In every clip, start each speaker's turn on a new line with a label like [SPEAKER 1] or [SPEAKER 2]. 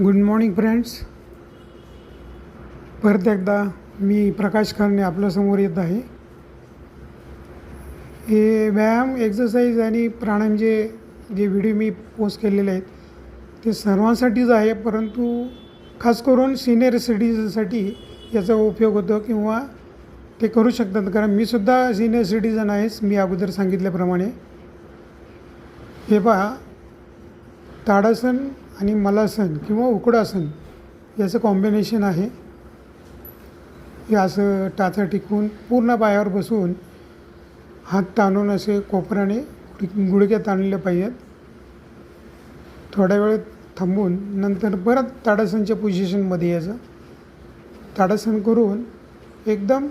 [SPEAKER 1] Good morning friends परत एकदा मी प्रकाश खाने आपल्यासमोर येत आहे. हे व्यायाम एक्झरसाईज आणि प्राणायाम जे जे व्हिडिओ मी पोस्ट केलेले आहेत ते सर्वांसाठीच आहे परंतु खास करून सिनियर सिटीजनसाठी याचा उपयोग होतो किंवा ते करू शकतात. कारण मी सुद्धा सिनियर सिटीजन आहेच मी अगोदर सांगितल्याप्रमाणे. हे पहा ताडासन आणि मलासन किंवा उकडासन याचं कॉम्बिनेशन आहे. हे असं टाचा टिकवून पूर्ण पायावर बसून हात ताणून असे कोपराने गुड- गुडघे ताणले पाहिजेत. थोड्या वेळ थांबून नंतर परत ताडासनच्या पोझिशनमध्ये यायचं. ताडासन करून एकदम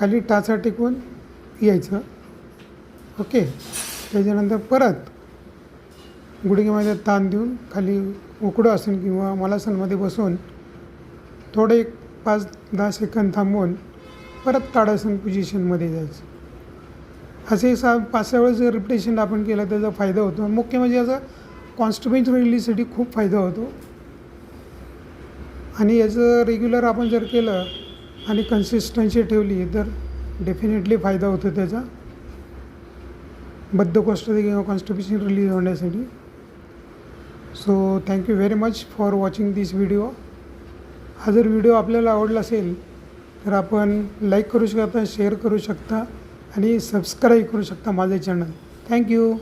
[SPEAKER 1] खाली टाचा टिकवून यायचं. ओके? त्याच्यानंतर परत गुडघ्यामध्ये ताण देऊन खाली उकडं आसन किंवा मलासनमध्ये बसून थोडे एक पाच दहा सेकंद थांबवून परत ताडासन पोझिशनमध्ये जायचं. असे सा पाच सहा वेळेस जर रिपिटेशन आपण केलं त्याचा फायदा होतो. मुख्य म्हणजे याचा कॉन्स्टिपेशन रिलीजसाठी खूप फायदा होतो. आणि याचं रेग्युलर आपण जर केलं आणि कन्सिस्टन्सी ठेवली तर डेफिनेटली फायदा होतो त्याचा. बद्धकोष्ठ किंवा कॉन्स्टिपेशन रिलीज होण्यासाठी. So thank you very much for watching this video हा जर व्हिडिओ आपल्याला आवडला असेल तर आपण लाईक करू शकता शेअर करू शकता आणि सबस्क्राईब करू शकता माझे चॅनल थँक्यू